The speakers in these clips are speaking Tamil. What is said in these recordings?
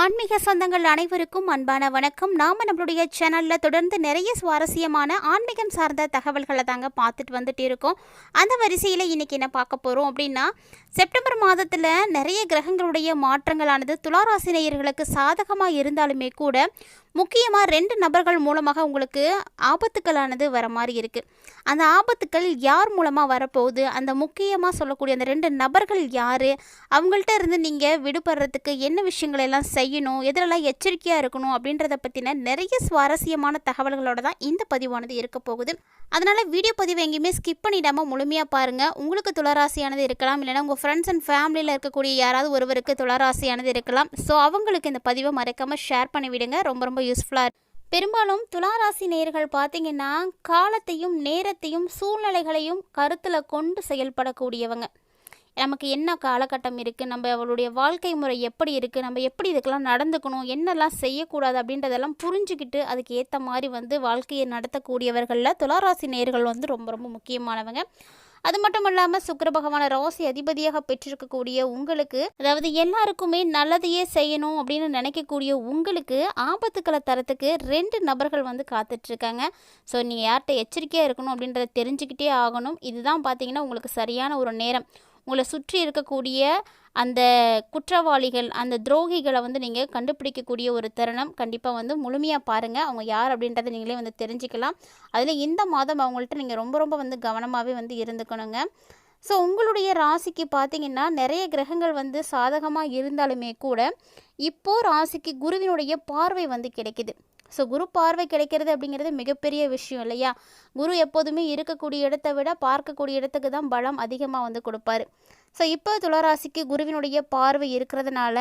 ஆன்மீக சொந்தங்கள் அனைவருக்கும் அன்பான வணக்கம். நாம நம்மளுடைய சேனல்ல தொடர்ந்து நிறைய சுவாரஸ்யமான ஆன்மீகம் சார்ந்த தகவல்களை தாங்க பார்த்துட்டு வந்துட்டு இருக்கோம். அந்த வரிசையில் இன்னைக்கு என்ன பார்க்க போகிறோம் அப்படின்னா செப்டம்பர் மாதத்தில் நிறைய கிரகங்களுடைய மாற்றங்களானது துளாராசினியர்களுக்கு சாதகமாக இருந்தாலுமே கூட முக்கியமாக ரெண்டு நபர்கள் மூலமாக உங்களுக்கு ஆபத்துக்களானது வர மாதிரி இருக்குது அந்த ஆபத்துக்கள் யார் மூலமாக வரப்போகுது? அந்த முக்கியமாக சொல்லக்கூடிய அந்த ரெண்டு நபர்கள் யார்? அவங்கள்ட்ட இருந்து நீங்கள் விடுபடுறதுக்கு என்ன விஷயங்கள் எல்லாம் செய்யணும்? எதிலெல்லாம் எச்சரிக்கையாக இருக்கணும்? அப்படின்றத பற்றின நிறைய சுவாரஸ்யமான தகவல்களோட தான் இந்த பதிவானது இருக்க போகுது. அதனால் வீடியோ பதிவு எங்கேயுமே ஸ்கிப் பண்ணிடாமல் முழுமையாக பாருங்கள் உங்களுக்கு துளராசியானது இருக்கலாம். இல்லைன்னா உங்கள் ஃப்ரெண்ட்ஸ் அண்ட் ஃபேமிலியில் இருக்கக்கூடிய யாராவது ஒருவருக்கு துளராசியானது இருக்கலாம். ஸோ அவங்களுக்கு இந்த பதிவை மறக்காமல் ஷேர் பண்ணி விடுங்க. ரொம்ப ரொம்ப யூஸ்ஃபுல்லாக பெரும்பாலும் துளாராசி நேர்கள் பார்த்தீங்கன்னா காலத்தையும் நேரத்தையும் சூழ்நிலைகளையும் கருத்தில் கொண்டு செயல்படக்கூடியவங்க. நமக்கு என்ன காலகட்டம் இருக்குது நம்ம அவளுடைய வாழ்க்கை முறை எப்படி இருக்குது நம்ம எப்படி இதுக்கெல்லாம் நடந்துக்கணும்? என்னெல்லாம் செய்யக்கூடாது? அப்படின்றதெல்லாம் புரிஞ்சுக்கிட்டு அதுக்கு ஏற்ற மாதிரி வந்து வாழ்க்கையை நடத்தக்கூடியவர்களில் துளாராசி நேர்கள் வந்து ரொம்ப ரொம்ப முக்கியமானவங்க. அது மட்டும் இல்லாமல் சுக்கிர பகவான ராசி அதிபதியாக பெற்றிருக்கக்கூடிய உங்களுக்கு அதாவது எல்லாருக்குமே நல்லதையே செய்யணும் அப்படின்னு நினைக்கக்கூடிய உங்களுக்கு ஆபத்துக்களை தரத்துக்கு ரெண்டு நபர்கள் வந்து காத்துட்ருக்காங்க. ஸோ நீங்கள் யார்கிட்ட எச்சரிக்கையாக இருக்கணும் அப்படின்றத தெரிஞ்சுக்கிட்டே ஆகணும். இதுதான் பார்த்தீங்கன்னா உங்களுக்கு சரியான ஒரு நேரம். உங்களை சுற்றி இருக்கக்கூடிய அந்த குற்றவாளிகள் அந்த துரோகிகளை வந்து நீங்கள் கண்டுபிடிக்கக்கூடிய ஒரு தருணம் கண்டிப்பாக வந்து முழுமையாக பாருங்கள் அவங்க யார் அப்படின்றத நீங்களே வந்து தெரிஞ்சுக்கலாம். அதில் இந்த மாதம் அவங்கள்ட்ட நீங்கள் ரொம்ப ரொம்ப வந்து கவனமாகவே வந்து இருந்துக்கணுங்க. ஸோ உங்களுடைய ராசிக்கு பார்த்தீங்கன்னா நிறைய கிரகங்கள் வந்து சாதகமாக இருந்தாலுமே கூட இப்போது ராசிக்கு குருவினுடைய பார்வை வந்து கிடைக்குது. ஸோ குரு பார்வை கிடைக்கிறது அப்படிங்கிறது மிகப்பெரிய விஷயம் இல்லையா? குரு எப்போதுமே இருக்கக்கூடிய இடத்தை விட பார்க்கக்கூடிய இடத்துக்கு தான் பலம் அதிகமாக வந்து கொடுப்பாரு. ஸோ இப்போ துளராசிக்கு குருவினுடைய பார்வை இருக்கிறதுனால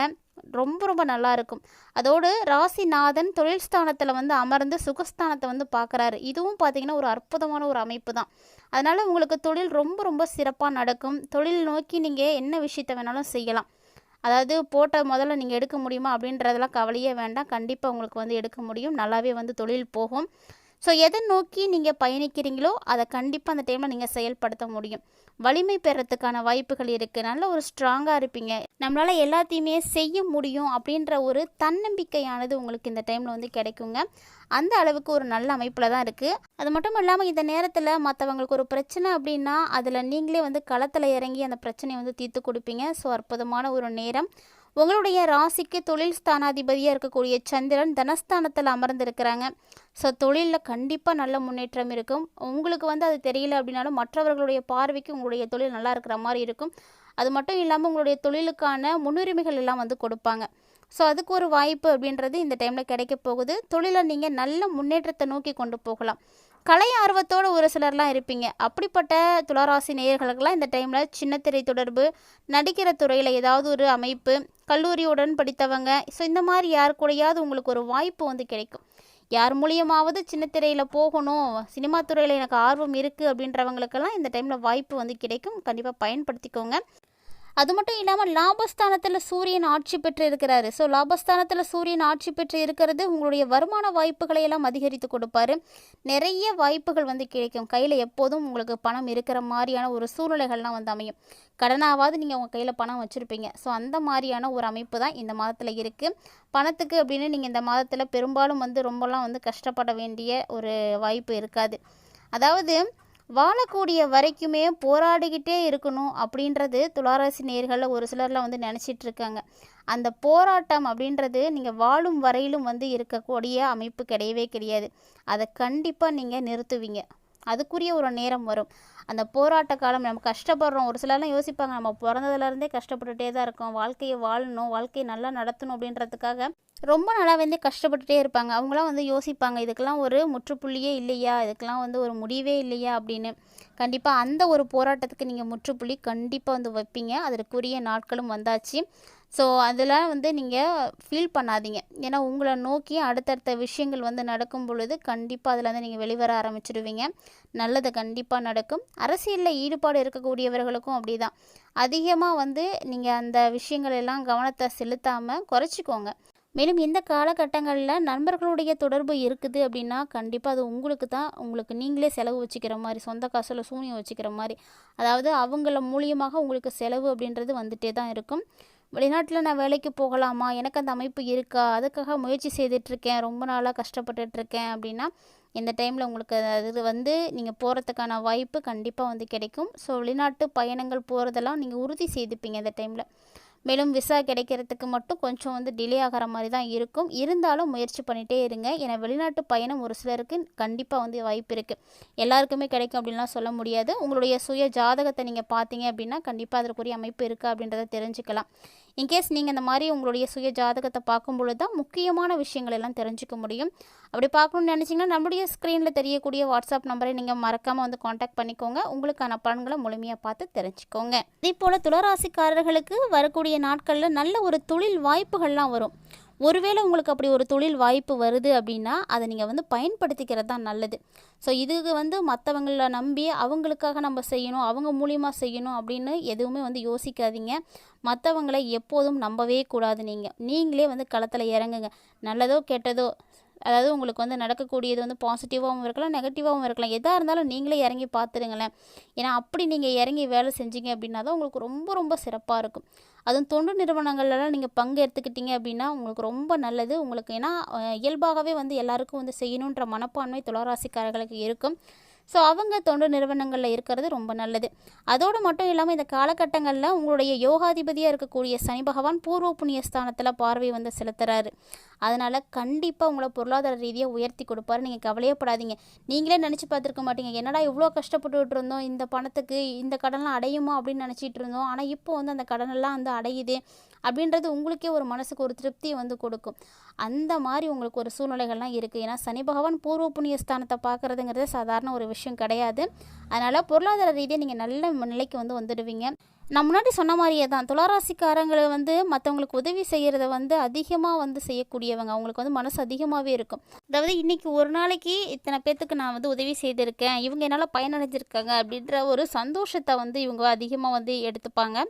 ரொம்ப ரொம்ப நல்லா இருக்கும். அதோடு ராசிநாதன் தொழில் ஸ்தானத்தில் வந்து அமர்ந்து சுகஸ்தானத்தை வந்து பார்க்குறாரு இதுவும் பார்த்தீங்கன்னா ஒரு அற்புதமான ஒரு அமைப்பு தான். அதனால் உங்களுக்கு தொழில் ரொம்ப ரொம்ப சிறப்பாக நடக்கும். தொழில் நோக்கி நீங்கள் என்ன விஷயத்தை வேணாலும் செய்யலாம். அதாவது போட்ட முதல்ல நீங்கள் எடுக்க முடியுமா அப்படின்றதெல்லாம் கவலையே வேண்டாம். கண்டிப்பாக உங்களுக்கு வந்து எடுக்க முடியும். நல்லாவே வந்து தொழில் போகும். ஸோ எதை நோக்கி நீங்கள் பயணிக்கிறீங்களோ அதை கண்டிப்பாக அந்த டைமில் நீங்கள் செயல்படுத்த முடியும். வலிமை பெறத்துக்கான வாய்ப்புகள் இருக்குது நல்ல ஒரு ஸ்ட்ராங்காக இருப்பீங்க. நம்மளால் எல்லாத்தையுமே செய்ய முடியும் அப்படின்ற ஒரு தன்னம்பிக்கையானது உங்களுக்கு இந்த டைமில் வந்து கிடைக்குங்க. அந்த அளவுக்கு ஒரு நல்ல அமைப்பில் தான் இருக்குது அது மட்டும் இல்லாமல் இந்த நேரத்தில் மற்றவங்களுக்கு ஒரு பிரச்சனை அப்படின்னா அதில் நீங்களே வந்து களத்தில் இறங்கி அந்த பிரச்சனையை வந்து தீர்த்து கொடுப்பீங்க. ஸோ அற்புதமான ஒரு நேரம். உங்களுடைய ராசிக்கு தொழில் ஸ்தானாதிபதியாக இருக்கக்கூடிய சந்திரன் தனஸ்தானத்தில் அமர்ந்திருக்கிறாங்க. ஸோ தொழிலில் கண்டிப்பாக நல்ல முன்னேற்றம் இருக்கும். உங்களுக்கு வந்து அது தெரியல அப்படின்னாலும் மற்றவர்களுடைய பார்வைக்கு உங்களுடைய தொழில் நல்லா இருக்கிற மாதிரி இருக்கும். அது மட்டும் இல்லாமல் உங்களுடைய தொழிலுக்கான முன்னுரிமைகள் எல்லாம் வந்து கொடுப்பாங்க. ஸோ அதுக்கு ஒரு வாய்ப்பு அப்படின்றது இந்த டைமில் கிடைக்க போகுது. தொழிலை நீங்கள் நல்ல முன்னேற்றத்தை நோக்கி கொண்டு போகலாம். கலை ஆர்வத்தோடு ஒரு சிலர்லாம் இருப்பீங்க. அப்படிப்பட்ட துளராசி நேயர்களுக்கெல்லாம் இந்த டைமில் சின்னத்திரை தொடர்பு நடிக்கிற துறையில் ஏதாவது ஒரு அமைப்பு கல்லூரியுடன் படித்தவங்க ஸோ இந்த மாதிரி யார் கூடயாவது உங்களுக்கு ஒரு வாய்ப்பு வந்து கிடைக்கும். யார் மூலியமாவது சின்னத்திரையில் போகணும் சினிமா துறையில் எனக்கு ஆர்வம் இருக்குது அப்படின்றவங்களுக்கெல்லாம் இந்த டைமில் வாய்ப்பு வந்து கிடைக்கும். கண்டிப்பாக பயன்படுத்திக்கோங்க. அது மட்டும் இல்லாமல் லாபஸ்தானத்தில் சூரியன் ஆட்சி பெற்று இருக்கிறாரு. ஸோ லாபஸ்தானத்தில் சூரியன் ஆட்சி பெற்று இருக்கிறது உங்களுடைய வருமான வாய்ப்புகளை எல்லாம் அதிகரித்து கொடுப்பாரு. நிறைய வாய்ப்புகள் வந்து கிடைக்கும். கையில் எப்போதும் உங்களுக்கு பணம் இருக்கிற மாதிரியான ஒரு சூழ்நிலைகள்லாம் வந்து அமையும். கடனாவது நீங்கள் உங்கள் கையில் பணம் வச்சுருப்பீங்க. ஸோ அந்த மாதிரியான ஒரு அமைப்பு தான் இந்த மாதத்தில் இருக்குது பணத்துக்கு அப்படின்னு நீங்கள் இந்த மாதத்தில் பெரும்பாலும் வந்து ரொம்பலாம் வந்து கஷ்டப்பட வேண்டிய ஒரு வாய்ப்பு இருக்காது. அதாவது வாழக்கூடிய வரைக்குமே போராடிக்கிட்டே இருக்கணும் அப்படின்றது துளாராசி நேர்களில் ஒரு சிலர்லாம் வந்து நினச்சிட்டு இருக்காங்க அந்த போராட்டம் அப்படின்றது நீங்கள் வாழும் வரையிலும் வந்து இருக்கக்கூடிய அமைப்பு கிடையவே கிடையாது. அதை கண்டிப்பாக நீங்கள் நிறுத்துவீங்க. அதுக்குரிய ஒரு நேரம் வரும். அந்த போராட்ட காலம் நம்ம கஷ்டப்படுறோம். ஒரு சிலர்லாம் யோசிப்பாங்க நம்ம பிறந்ததுலேருந்தே கஷ்டப்பட்டுட்டே தான் இருக்கோம். வாழ்க்கையை வாழணும் வாழ்க்கையை நல்லா நடத்தணும் அப்படின்றதுக்காக ரொம்ப நாளாக வந்து கஷ்டப்பட்டுட்டே இருப்பாங்க. அவங்களாம் வந்து யோசிப்பாங்க இதுக்கெல்லாம் ஒரு முற்றுப்புள்ளியே இல்லையா? இதுக்கெல்லாம் வந்து ஒரு முடிவே இல்லையா? அப்படின்னு. கண்டிப்பாக அந்த ஒரு போராட்டத்துக்கு நீங்கள் முற்றுப்புள்ளி கண்டிப்பாக வந்து வைப்பீங்க. அதற்குரிய நாட்களும் வந்தாச்சு. ஸோ அதெல்லாம் வந்து நீங்கள் ஃபீல் பண்ணாதீங்க. ஏன்னா உங்களை நோக்கி அடுத்தடுத்த விஷயங்கள் வந்து நடக்கும் பொழுது கண்டிப்பாக அதில் வந்து நீங்கள் வெளிவர ஆரம்பிச்சிடுவீங்க நல்லது கண்டிப்பாக நடக்கும். அரசியலில் ஈடுபாடு இருக்கக்கூடியவர்களுக்கும் அப்படி தான் அதிகமாக வந்து நீங்கள் அந்த விஷயங்கள் எல்லாம் கவனத்தை செலுத்தாமல் குறைச்சிக்கோங்க. மேலும் இந்த காலகட்டங்களில் நண்பர்களுடைய தொடர்பு இருக்குது அப்படின்னா கண்டிப்பாக அது உங்களுக்கு தான் உங்களுக்கு நீங்களே செலவு வச்சுக்கிற மாதிரி சொந்த காசில் சூனியம் வச்சுக்கிற மாதிரி. அதாவது அவங்கள மூலியமாக உங்களுக்கு செலவு அப்படின்றது வந்துட்டே தான் இருக்கும். வெளிநாட்டில் நான் வேலைக்கு போகலாமா? எனக்கு அந்த அமைப்பு இருக்கா? அதுக்காக முயற்சி செய்துட்ருக்கேன் ரொம்ப நாளாக கஷ்டப்பட்டுட்ருக்கேன் அப்படின்னா இந்த டைமில் உங்களுக்கு அது வந்து நீங்கள் போகிறதுக்கான வாய்ப்பு கண்டிப்பாக வந்து கிடைக்கும். ஸோ வெளிநாட்டு பயணங்கள் போகிறதெல்லாம் நீங்கள் உறுதி செய்துப்பீங்க இந்த டைமில் மேலும் விசா கிடைக்கிறதுக்கு மட்டும் கொஞ்சம் வந்து டிலே ஆகிற மாதிரி தான் இருக்கும். இருந்தாலும் முயற்சி பண்ணிகிட்டே இருங்க. ஏன்னா வெளிநாட்டு பயணம் ஒரு சிலருக்கு கண்டிப்பாக வந்து வாய்ப்பு இருக்குது எல்லாருக்குமே கிடைக்கும் அப்படின்லாம் சொல்ல முடியாது. உங்களுடைய சுய ஜாதகத்தை நீங்கள் பார்த்தீங்க அப்படின்னா கண்டிப்பாக அதற்குரிய அமைப்பு இருக்கா அப்படின்றத தெரிஞ்சுக்கலாம். இன்கேஸ் நீங்கள் இந்த மாதிரி உங்களுடைய சுய ஜாதகத்தை பார்க்கும் பொழுது தான் முக்கியமான விஷயங்கள் எல்லாம் தெரிஞ்சுக்க முடியும். அப்படி பார்க்கணும்னு நினச்சிங்கன்னா நம்முடைய ஸ்க்ரீனில் தெரியக்கூடிய வாட்ஸ்அப் நம்பரை நீங்கள் மறக்காமல் வந்து காண்டாக்ட் பண்ணிக்கோங்க. உங்களுக்கான பலன்களை முழுமையாக பார்த்து தெரிஞ்சுக்கோங்க. இதே போல் துளராசிக்காரர்களுக்கு வரக்கூடிய நாட்களில் நல்ல ஒரு தொழில் வாய்ப்புகள்லாம் வரும். ஒருவேளை உங்களுக்கு அப்படி ஒரு தொழில் வாய்ப்பு வருது அப்படின்னா அதை நீங்கள் வந்து பயன்படுத்திக்கிறது தான் நல்லது. ஸோ இதுக்கு வந்து மற்றவங்கள நம்பி அவங்களுக்காக நம்ம செய்யணும் அவங்க மூலியமாக செய்யணும் அப்படின்னு எதுவுமே வந்து யோசிக்காதீங்க. மற்றவங்களை எப்போதும் நம்பவே கூடாது நீங்கள் நீங்களே வந்து களத்தில் இறங்குங்க. நல்லதோ கெட்டதோ அதாவது உங்களுக்கு வந்து நடக்கக்கூடியது வந்து பாசிட்டிவாகவும் இருக்கலாம் நெகட்டிவாகவும் இருக்கலாம். எதாக இருந்தாலும் நீங்களே இறங்கி பார்த்துருங்களேன் ஏன்னா அப்படி நீங்கள் இறங்கி வேலை செஞ்சீங்க அப்படின்னா தான் உங்களுக்கு ரொம்ப ரொம்ப சிறப்பாக இருக்கும். அதுவும் தொண்டு நிறுவனங்கள்லாம் நீங்கள் பங்கு எடுத்துக்கிட்டீங்க அப்படின்னா உங்களுக்கு ரொம்ப நல்லது. உங்களுக்கு ஏன்னா இயல்பாகவே வந்து எல்லாருக்கும் வந்து செய்யணுன்ற மனப்பான்மை துளராசிக்காரர்களுக்கு இருக்கும். ஸோ அவங்க தொண்டு நிறுவனங்களில் இருக்கிறது ரொம்ப நல்லது. அதோடு மட்டும் இல்லாமல் இந்த காலகட்டங்களில் உங்களுடைய யோகாதிபதியாக இருக்கக்கூடிய சனி பகவான் பூர்வ புண்ணிய ஸ்தானத்தில் பார்வை வந்து செலுத்துறாரு. அதனால் கண்டிப்பாக உங்களை பொருளாதார ரீதியாக உயர்த்தி கொடுப்பாரு. நீங்கள் கவலையப்படாதீங்க. நீங்களே நினச்சி பார்த்துருக்க மாட்டீங்க. என்னடா இவ்வளோ கஷ்டப்பட்டுக்கிட்டு இருந்தோம். இந்த பணத்துக்கு இந்த கடன்லாம் அடையுமா அப்படின்னு நினச்சிட்டு இருந்தோம். ஆனால் இப்போ வந்து அந்த கடனெல்லாம் வந்து அடையுது அப்படின்றது உங்களுக்கே ஒரு மனசுக்கு ஒரு திருப்தியை வந்து கொடுக்கும். அந்த மாதிரி உங்களுக்கு ஒரு சூழ்நிலைகள்லாம் இருக்குது ஏன்னா சனி பகவான் பூர்வ புண்ணிய ஸ்தானத்தை பார்க்குறதுங்கிறது சாதாரண ஒரு விஷயம் கிடையாது. அதனால் பொருளாதார ரீதியாக நீங்கள் நல்ல நிலைக்கு வந்து வந்துடுவீங்க. நான் முன்னாடி சொன்ன மாதிரியே தான். துளாராசிக்காரங்களை வந்து மற்றவங்களுக்கு உதவி செய்கிறத வந்து அதிகமாக வந்து செய்யக்கூடியவங்க. அவங்களுக்கு வந்து மனசு அதிகமாகவே இருக்கும். அதாவது இன்றைக்கி ஒரு நாளைக்கு இத்தனை பேர்த்துக்கு நான் வந்து உதவி செய்திருக்கேன். இவங்க என்னால் பயனடைஞ்சிருக்காங்க அப்படின்ற ஒரு சந்தோஷத்தை வந்து இவங்க அதிகமாக வந்து எடுத்துப்பாங்க.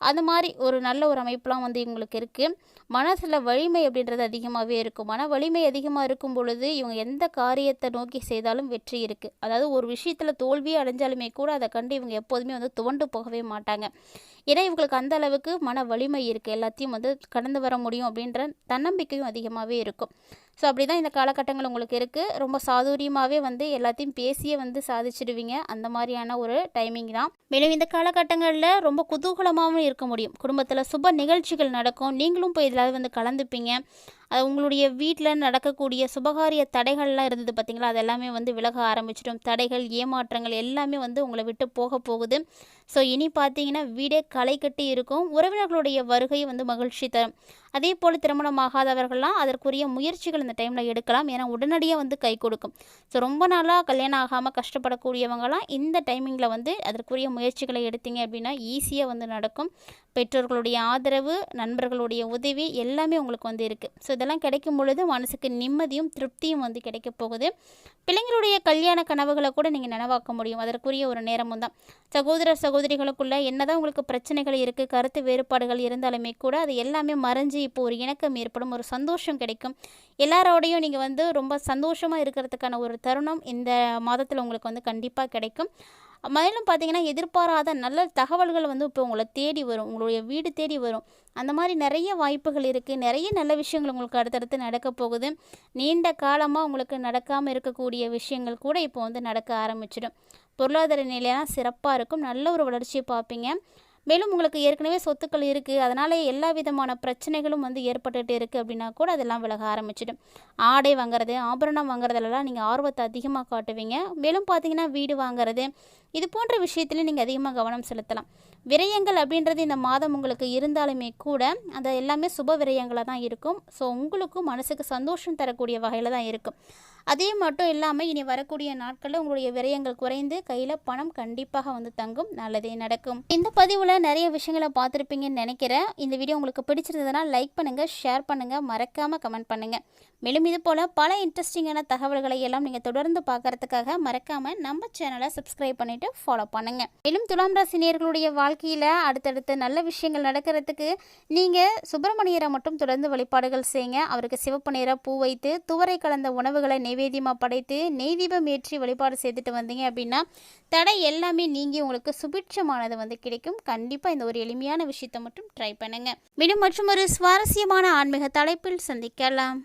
அந்த மாதிரி ஒரு நல்ல ஒரு அமைப்புலாம் வந்து இவங்களுக்கு இருக்குது மனசில் வலிமை அப்படின்றது அதிகமாகவே இருக்கும். மன வலிமை அதிகமாக இருக்கும் பொழுது இவங்க எந்த காரியத்தை நோக்கி செய்தாலும் வெற்றி இருக்குது அதாவது ஒரு விஷயத்தில் தோல்வியே அடைஞ்சாலுமே கூட அதை கண்டு இவங்க எப்போதுமே வந்து துவண்டு போகவே மாட்டாங்க. ஏன்னா இவங்களுக்கு அந்த அளவுக்கு மன வலிமை இருக்குது எல்லாத்தையும் வந்து கடந்து வர முடியும் அப்படின்ற தன்னம்பிக்கையும் அதிகமாகவே இருக்கும். ஸோ அப்படி தான் இந்த காலகட்டங்கள் உங்களுக்கு இருக்குது ரொம்ப சாதுரியமாகவே வந்து எல்லாத்தையும் பேசியே வந்து சாதிச்சிடுவீங்க. அந்த மாதிரியான ஒரு டைமிங் தான். மேலும் இந்த காலகட்டங்களில் ரொம்ப குதூகலமாகவும் இருக்க முடியும். குடும்பத்தில் சுப நிகழ்ச்சிகள் நடக்கும். நீங்களும் போய் இதில் வந்து கலந்துப்பீங்க. அது உங்களுடைய வீட்டில் நடக்கக்கூடிய சுபகாரிய தடைகள்லாம் இருந்தது பார்த்தீங்களா அது எல்லாமே வந்து விலக ஆரம்பிச்சிடும். தடைகள் ஏமாற்றங்கள் எல்லாமே வந்து உங்களை விட்டு போக போகுது. ஸோ இனி பார்த்தீங்கன்னா வீடே களை கட்டி இருக்கும். உறவினர்களுடைய வருகை வந்து மகிழ்ச்சி தரும். அதே போல் திருமணமாகாதவர்கள்லாம் அதற்குரிய முயற்சிகள் இந்த டைமில் எடுக்கலாம். ஏன்னா உடனடியாக வந்து கை கொடுக்கும். ஸோ ரொம்ப நாளாக கல்யாணம் ஆகாமல் கஷ்டப்படக்கூடியவங்கலாம் இந்த டைமிங்கில் வந்து அதற்குரிய முயற்சிகளை எடுத்தீங்க அப்படின்னா ஈஸியாக வந்து நடக்கும். பெற்றோர்களுடைய ஆதரவு நண்பர்களுடைய உதவி எல்லாமே உங்களுக்கு வந்து இருக்குது ஸோ இதெல்லாம் கிடைக்கும் பொழுது மனசுக்கு நிம்மதியும் திருப்தியும் வந்து கிடைக்க போகுது. பிள்ளைங்களுடைய கல்யாண கனவுகளை கூட நீங்கள் நனவாக்க முடியும். அதற்குரிய ஒரு நேரமும் தான். சகோதர சகோதரிகளுக்குள்ள என்னதான் உங்களுக்கு பிரச்சனைகள் இருக்குது கருத்து வேறுபாடுகள் இருந்தாலுமே கூட அது எல்லாமே மறைஞ்சு இப்போ ஒரு இணக்கம் ஏற்படும் ஒரு சந்தோஷம் கிடைக்கும். எல்லாரோடையும் நீங்கள் வந்து ரொம்ப சந்தோஷமாக இருக்கிறதுக்கான ஒரு தருணம் இந்த மாதத்தில் உங்களுக்கு வந்து கண்டிப்பாக கிடைக்கும். மேலும் பார்த்தீங்கன்னா எதிர்பாராத நல்ல தகவல்கள் வந்து இப்போ உங்களை தேடி வரும். உங்களுடைய வீடு தேடி வரும். அந்த மாதிரி நிறைய வாய்ப்புகள் இருக்குது நிறைய நல்ல விஷயங்கள் உங்களுக்கு அடுத்தடுத்து நடக்க போகுது. நீண்ட காலமாக உங்களுக்கு நடக்காமல் இருக்கக்கூடிய விஷயங்கள் கூட இப்போ வந்து நடக்க ஆரம்பிச்சிடும். பொருளாதார நிலையெல்லாம் சிறப்பாக இருக்கும். நல்ல ஒரு வளர்ச்சியை பார்ப்பீங்க. மேலும் உங்களுக்கு ஏற்கனவே சொத்துக்கள் இருக்குது அதனால் எல்லா விதமான பிரச்சனைகளும் வந்து ஏற்பட்டுகிட்டே இருக்குது அப்படின்னா கூட அதெல்லாம் விலக ஆரம்பிச்சிடும். ஆடை வாங்குறது ஆபரணம் வாங்குறதுலலாம் நீங்கள் ஆர்வத்தை அதிகமாக காட்டுவீங்க. மேலும் பார்த்தீங்கன்னா வீடு வாங்குறது இது போன்ற விஷயத்துல நீங்கள் அதிகமாக கவனம் செலுத்தலாம். விரயங்கள் அப்படின்றது இந்த மாதம் உங்களுக்கு இருந்தாலுமே கூட அது எல்லாமே சுப விரயங்களாக தான் இருக்கும். ஸோ உங்களுக்கும் மனசுக்கு சந்தோஷம் தரக்கூடிய வகையில் தான் இருக்கும். அதே மட்டும் இல்லாமல் இனி வரக்கூடிய நாட்களில் உங்களுடைய விரயங்கள் குறைந்து கையில் பணம் கண்டிப்பாக வந்து தங்கும். நல்லதே நடக்கும். இந்த பதிவில் நிறைய விஷயங்களை பார்த்துருப்பீங்கன்னு நினைக்கிறேன். இந்த வீடியோ உங்களுக்கு பிடிச்சிருந்ததுன்னா லைக் பண்ணுங்கள் ஷேர் பண்ணுங்கள் மறக்காமல் கமெண்ட் பண்ணுங்கள் மேலும் இது போல் பல இன்ட்ரெஸ்டிங்கான தகவல்களை எல்லாம் நீங்கள் தொடர்ந்து பார்க்கறதுக்காக மறக்காமல் நம்ம சேனலை சப்ஸ்கிரைப் பண்ணிவிட்டு ஃபாலோ பண்ணுங்கள் மேலும் துலாம் ராசினியர்களுடைய வாழ்க்கையில் அடுத்தடுத்த நல்ல விஷயங்கள் நடக்கிறதுக்கு நீங்கள் சுப்பிரமணியரை மட்டும் தொடர்ந்து வழிபாடுகள் செய்யுங்க. அவருக்கு சிவப்பு நிற பூ வைத்து துவரை கலந்த உணவுகளை நைவேத்தியமாக படைத்து நெய் தீபம் ஏற்றி வழிபாடு செய்துட்டு வந்தீங்க அப்படின்னா தடை எல்லாமே நீங்கி உங்களுக்கு சுபிட்சமானது வந்து கிடைக்கும். கண்டிப்பாக இந்த ஒரு எளிமையான விஷயத்தை மட்டும் ட்ரை பண்ணுங்கள் மீண்டும் மற்றும் ஒரு சுவாரஸ்யமான ஆன்மீக தலைப்பில் சந்திக்கலாம்.